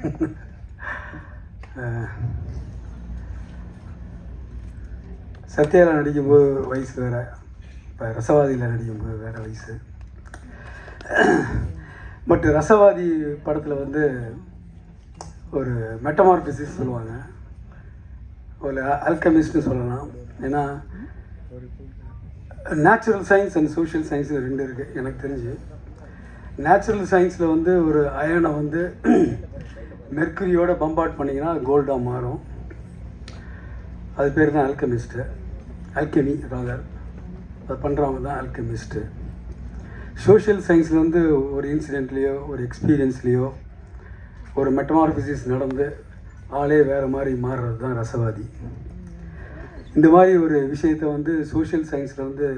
சத்யாவில் நடிக்கும்போது வயசு வேறு. இப்போ ரசவாதியில் நடிக்கும்போது வேறு வயசு. பட் ரசவாதி படத்தில் வந்து ஒரு மெட்டமார்பிசிஸ் சொல்லுவாங்க. ஒரு அல்கமிஸ்ட்னு சொல்லலாம். ஏன்னா natural science and social science ரெண்டு இருக்குது எனக்கு தெரிஞ்சு. நேச்சுரல் சயின்ஸில் வந்து ஒரு அயனை வந்து மெர்க்குரியோட பம்பாட் பண்ணிங்கன்னா கோல்டாக மாறும். அது பேர் தான் அல்கமிஸ்ட்டு அல்கெமி ராதர் அது பண்ணுறவங்க தான் அல்கமிஸ்ட்டு சோஷியல் சயின்ஸில் வந்து ஒரு இன்சிடெண்ட்லேயோ ஒரு எக்ஸ்பீரியன்ஸ்லேயோ ஒரு மெட்டமார்பிசிஸ் நடந்து ஆளே வேறு மாதிரி மாறுறது தான் ரசவாதி. இந்த மாதிரி ஒரு விஷயத்தை வந்து சோஷியல் சயின்ஸில் வந்து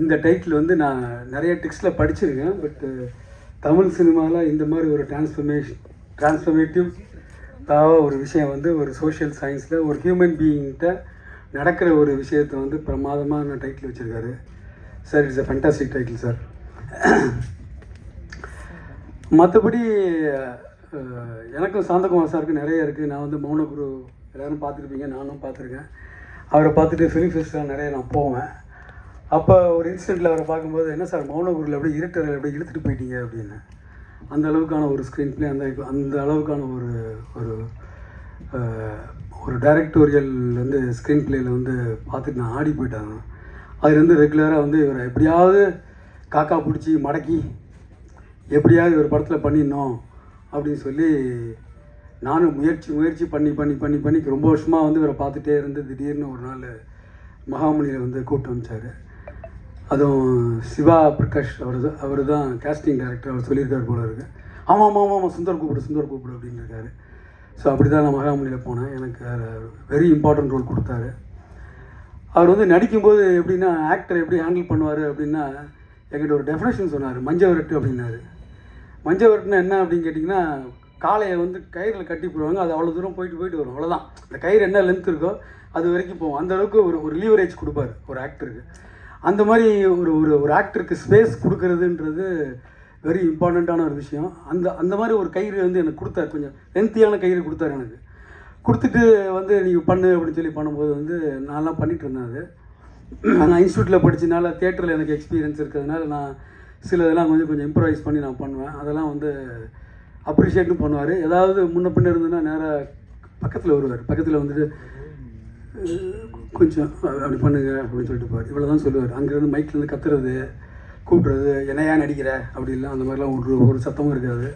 இந்த டைட்டில் வந்து நான் நிறைய டெக்ஸ்டில் படிச்சிருக்கேன் பட்டு தமிழ் சினிமாவில் இந்த மாதிரி ஒரு டிரான்ஸ்ஃபர்மேஷன் டிரான்ஸ்ஃபர்மேட்டிவ் ஒரு விஷயம் வந்து ஒரு சோஷியல் சயின்ஸில் ஒரு ஹியூமன் பீயிங்கிட்ட நடக்கிற ஒரு விஷயத்தை வந்து பிரமாதமான டைட்டில் வச்சுருக்காரு. Sir it's a fantastic title sir மற்றபடி எனக்கும் சாந்தகுமார் சாருக்கு நிறைய இருக்குது நான் வந்து மௌனகுரு எல்லோரும் பார்த்துருப்பீங்க நானும் பார்த்துருக்கேன். அவரை பார்த்துட்டு ஃபிலிம் ஃபெஸ்டிவல் நிறைய நான் போவேன். அப்போ ஒரு இன்சிடெண்ட்டில் அவரை பார்க்கும்போது என்ன சார் மௌனகுருவில் அப்படியே இருட்டரில் அப்படியே இழுத்துட்டு போயிட்டீங்க? அப்படின்னு. அந்த அளவுக்கான ஒரு ஸ்க்ரீன் பிளே அந்த அந்த அளவுக்கான ஒரு ஒரு ஒரு டைரக்டோரியல் வந்து ஸ்க்ரீன் பிளேயில் வந்து பார்த்துட்டு நான் ஆடி போயிட்டாங்க. அதுலேருந்து ரெகுலராக வந்து இவரை எப்படியாவது காக்கா பிடிச்சி மடக்கி எப்படியாவது ஒரு படத்தில் பண்ணிடணும் அப்படின்னு சொல்லி நானும் முயற்சி முயற்சி பண்ணி பண்ணி பண்ணி பண்ணி ரொம்ப வருஷமாக வந்து இவரை பார்த்துட்டே இருந்து திடீர்னு ஒரு நாள் மகாமணியில் வந்து கூப்பிட்டு வந்துச்சார் அதுவும் சிவா பிரகாஷ் அவர் தான் அவர் தான் கேஸ்டிங் டைரக்டர் அவர் சொல்லியிருக்காரு போல இருக்கு. ஆமாம் ஆமாம் ஆமாம் ஆமாம் சுந்தர் கூப்பிடு சுந்தர் கூப்பிடு அப்படின்னு இருக்காரு. ஸோ அப்படி தான் நான் மகாமலியில் போனேன். எனக்கு வெரி இம்பார்ட்டன்ட் ரோல் கொடுத்தாரு. அவர் வந்து நடிக்கும்போது எப்படின்னா ஆக்டர் எப்படி ஹேண்டில் பண்ணுவார் அப்படின்னா என்கிட்ட ஒரு டெஃபினேஷன் சொன்னார். மஞ்சவரட்டு அப்படின்னாரு. மஞ்சவரட்டுனா என்ன அப்படின்னு கேட்டிங்கன்னா காளையை வந்து கயிறில் கட்டி போடுவாங்க. அது அவ்வளோ தூரம் போயிட்டு போயிட்டு வரும். அவ்வளோதான் அந்த கயிறு என்ன லென்த் இருக்கோ அது வரைக்கும் போவோம் அந்த அளவுக்கு ஒரு ஒரு லீவரேஜ் கொடுப்பாரு ஒரு ஆக்டருக்கு அந்த மாதிரி ஒரு ஒரு ஒரு ஆக்டருக்கு ஸ்பேஸ் கொடுக்கறதுன்றது வெரி இம்பார்ட்டண்ட்டான ஒரு விஷயம். அந்த அந்த மாதிரி ஒரு கயிறு வந்து எனக்கு கொடுத்தாரு. கொஞ்சம் லென்த்தியான கயிறு கொடுத்தாரு எனக்கு. கொடுத்துட்டு வந்து நீங்கள் பண்ணு அப்படின்னு சொல்லி பண்ணும்போது வந்து நான்லாம் பண்ணிட்டு இருந்தேன் அது. நான் இன்ஸ்டியூட்டில் படித்தனால தேட்டரில் எனக்கு எக்ஸ்பீரியன்ஸ் இருக்கிறதுனால நான் சில இதெல்லாம் கொஞ்சம் கொஞ்சம் இம்ப்ரவைஸ் பண்ணி நான் பண்ணுவேன். அதெல்லாம் வந்து அப்ரிஷியேட்டும் பண்ணுவார். ஏதாவது முன்ன பின்ன இருந்ததுன்னா நேராக பக்கத்தில் வருவார். பக்கத்தில் வந்துட்டு கொஞ்சம் அப்படி பண்ணுங்க அப்படின்னு சொல்லிட்டு போவார் இவ்வளோ தான் சொல்லுவார். அங்கேருந்து மைக்லேருந்து கத்துறது கூப்பிடுறது என்னையா நடிக்கிற? அப்படி இல்லை அந்த மாதிரிலாம் ஒரு ஒரு சத்தமும் இருக்காது.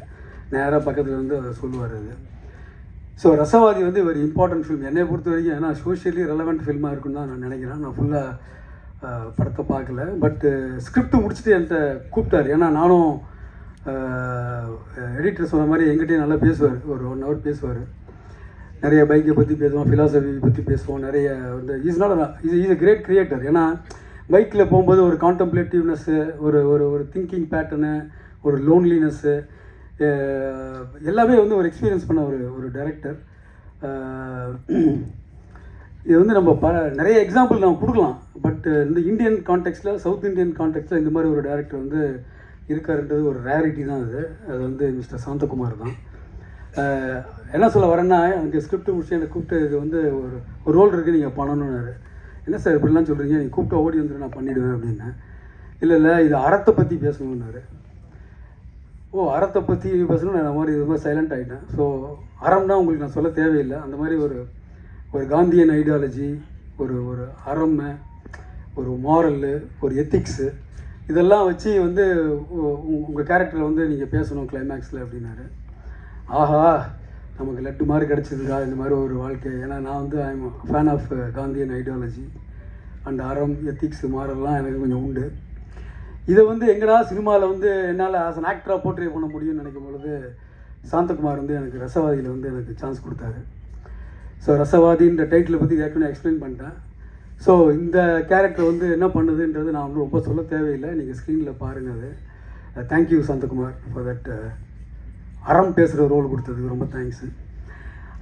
நேராக பக்கத்தில் இருந்து அதை சொல்லுவார் அது. ஸோ ரசவாதி வந்து ஒரு இம்பார்ட்டன்ட் ஃபிலிம் என்னை பொறுத்த வரைக்கும் ஏன்னா சோஷியலி ரெலவெண்ட் ஃபில்மாக இருக்குன்னு தான் நான் நினைக்கிறேன். நான் ஃபுல்லாக படத்தை பார்க்கல. பட்டு ஸ்கிரிப்ட் முடிச்சுட்டு என்கிட்ட கூப்பிட்டாரு. ஏன்னா நானும் எடிட்டர் சொன்ன மாதிரி எங்கிட்டயும் நல்லா பேசுவார். ஒரு ஒன் ஹவர் பேசுவார். நிறைய பைக்கை பற்றி பேசுவோம் ஃபிலாசபி பற்றி பேசுவோம் நிறைய வந்து இஸ் நாட் இது இஸ் அ கிரேட் கிரியேட்டர் ஏன்னா பைக்கில் போகும்போது ஒரு கான்டம்ப்ளேட்டிவ்னஸ்ஸு ஒரு ஒரு ஒரு திங்கிங் பேட்டர்னு ஒரு லோன்லினஸ்ஸு எல்லாமே வந்து ஒரு எக்ஸ்பீரியன்ஸ் பண்ண ஒரு ஒரு டைரக்டர் இது வந்து நம்ம ப நிறைய எக்ஸாம்பிள் நம்ம கொடுக்கலாம். பட் இந்த இந்தியன் கான்டெக்ட்டில் சவுத் இந்தியன் கான்டெக்ட்டில் இந்த மாதிரி ஒரு டேரக்டர் வந்து இருக்காருன்றது ஒரு ரேரிட்டி தான் அது. அது வந்து மிஸ்டர் சாந்தகுமார் தான். என்ன சொல்ல வரேன்னா எனக்கு ஸ்கிரிப்ட் முடிச்சு எனக்கு கூப்பிட்டு இது வந்து ஒரு ஒரு ரோல் இருக்குது நீங்கள் பண்ணணும்னாரு. என்ன சார் இப்படிலாம் சொல்கிறீங்க நீங்கள் கூப்பிட்டு ஓடி வந்துட்டு நான் பண்ணிவிடுவேன் அப்படின்னேன் இல்லை இல்லை இது அறத்தை பற்றி பேசணுன்னாரு ஓ அறத்தை பற்றி பேசணும் நான் மாதிரி இது மாதிரி சைலண்ட் ஆகிட்டேன் ஸோ அறம்னா உங்களுக்கு நான் சொல்ல தேவையில்லை. அந்த மாதிரி ஒரு ஒரு காந்தியன் ஐடியாலஜி ஒரு ஒரு அறம் ஒரு மாரல்லு ஒரு எத்திக்ஸு இதெல்லாம் வச்சு வந்து உங்கள் கேரக்டரில் வந்து நீங்கள் பேசணும் கிளைமேக்ஸில் அப்படின்னாரு. ஆஹா நமக்கு லட்டு மாதிரி கிடச்சிதுடா இந்த மாதிரி ஒரு வாழ்க்கை. ஏன்னா நான் வந்து I'm fan of Gandhian ideology and அறம் எத்திக்ஸ் மாறலாம் எனக்கு கொஞ்சம் உண்டு. இதை வந்து எங்கடா சினிமாவில் வந்து என்னால் ஆஸ் அன் ஆக்டராக போர்ட்ரே பண்ண முடியும்னு நினைக்கும் பொழுது சாந்தகுமார் வந்து எனக்கு ரசவாதியில் வந்து எனக்கு சான்ஸ் கொடுத்தாரு. ஸோ ரசவாதின்ற டைட்டிலை பற்றி ஏற்கனவே எக்ஸ்பிளைன் பண்ணிட்டேன். ஸோ இந்த கேரக்டர் வந்து என்ன பண்ணுதுன்றது நான் வந்து ரொம்ப சொல்ல தேவையில்லை. நீங்கள் ஸ்க்ரீனில் பாருங்கள் அது. Uh, thank you Santhakumar for that அறம் பேசுகிற ரோல் கொடுத்ததுக்கு ரொம்ப தேங்க்ஸு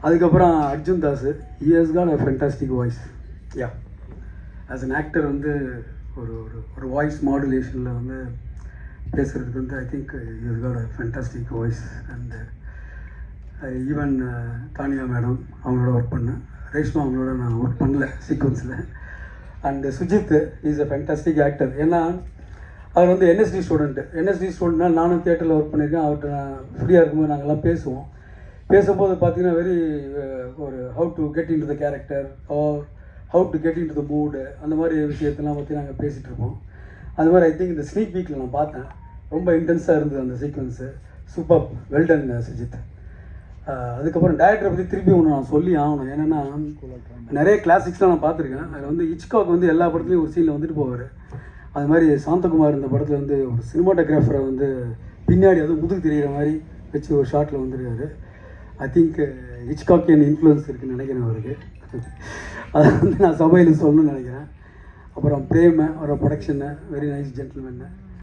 அதுக்கப்புறம் Arjun Das has got a fantastic voice yeah as an actor வந்து ஒரு ஒரு ஒரு வாய்ஸ் மாடுலேஷனில் வந்து பேசுகிறதுக்கு வந்து I think he's got a fantastic voice and even Tanya madam அவங்களோட ஒர்க் பண்ணேன் ரேஷ்மா அவங்களோட நான் ஒர்க் பண்ணல சீக்வன்ஸில் and Sujith is a fantastic actor ஏன்னா அவர் வந்து என்எஸ்டி ஸ்டூடெண்ட்டு என்எஸ்டி ஸ்டூடெண்ட்னா நானும் தியேட்டரில் ஒர்க் பண்ணியிருக்கேன். அவர்கிட்ட நான் ஃப்ரீயாக இருக்கும்போது நாங்கள்லாம் பேசுவோம். பேசும்போது பார்த்தீங்கன்னா வெரி ஒரு how to get in to the character or how to get in to the mood அந்த மாதிரி விஷயத்தெல்லாம் பற்றி நாங்கள் பேசிகிட்டு இருப்போம். அது மாதிரி ஐ திங்க் இந்த ஸ்னீக் வீக்கில் நான் பார்த்தேன். ரொம்ப இன்டென்ஸாக இருந்தது அந்த சீக்வன்ஸு சூப்பர் வெல்டன் சுஜித் அதுக்கப்புறம் டேரக்டரை பற்றி திருப்பி ஒன்று நான் சொல்லி ஆகணும். என்னென்னா நிறைய கிளாசிக்ஸ்லாம் நான் பார்த்துருக்கேன். அதில் வந்து இச்காக் வந்து எல்லா படத்துலையும் ஒரு சீனில் வந்துட்டு போவார். அது மாதிரி சாந்தகுமார் இந்த படத்தில் வந்து ஒரு சினிமாட்டோகிராஃபரை வந்து பின்னாடி அதுவும் முதுகு தெரிகிற மாதிரி வச்சு ஒரு ஷாட்டில் வந்துருக்காரு. ஐ திங்க் ஹிச்காக்கியன் இன்ஃப்ளூயன்ஸ் இருக்குன்னு நினைக்கிறேன் அவருக்கு. அதை வந்து நான் சபையில் சொல்லணும்னு நினைக்கிறேன். அப்புறம் பிரேமை அவரோட ப்ரொடக்ஷனு வெரி நைஸ் ஜென்டில்மேன்னு